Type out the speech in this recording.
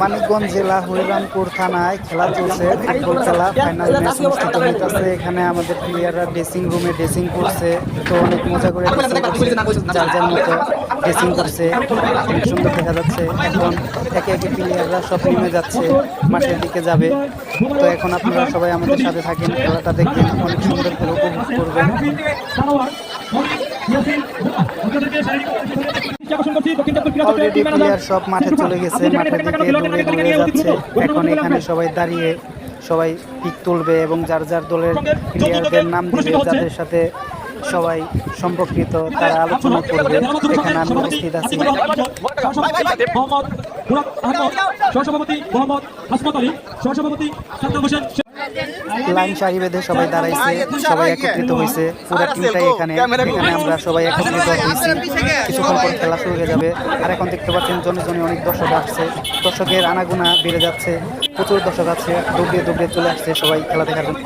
মানিকগঞ্জ জেলা হরিরামপুর থানায় খেলা চলছে, ফুটবল খেলা, ফাইনাল ম্যাচ অনুষ্ঠিত হইতেছে। এখানে আমাদের প্লেয়াররা ড্রেসিং রুমে ড্রেসিং করছে। তো অনেক মজা করে যার যার মতো ড্রেসিং করছে। অনেক সুন্দর দেখা যাচ্ছে। এখন একে একে প্লেয়াররা সব নেমে যাচ্ছে, মাঠের দিকে যাবে। তো এখন আপনারা সবাই আমাদের সাথে থাকেন, খেলাটা দেখবেন। অনেক সুন্দর করে উপভোগ করবেন। অলরেডি প্লেয়ার সব মাঠে চলে গেছে মাঠের দিকে দৌড়ে দৌড়ে যাচ্ছে। এখন এখানে সবাই দাঁড়িয়ে সবাই পিক তুলবে এবং যার যার দলের প্লেয়ারদের নাম দিবে যাদের সাথে সবাই সম্পর্কিত তারা আলোচনা করবে। এখানে আমি উপস্থিত আছি। সহসভাপতি মোহাম্মদ হাসমত আলী সহসভাপতি সাদ্দাম হোসেন লাইন সারি বেঁধে সবাই দাঁড়াইছে সবাই একত্রিত হয়েছে পুরো টিমটাই এখানে এখানে আমরা সবাই একত্রিত হয়েছি কিছুক্ষণ পর খেলা শুরু হয়ে যাবে। আর এখন দেখতে পাচ্ছেন জনে জনে অনেক দর্শক আসছে। দর্শকের আনাগুনা বেড়ে যাচ্ছে। প্রচুর দর্শক আছে। দৌড়িয়ে দৌড়িয়ে চলে আসছে সবাই খেলা দেখার জন্য।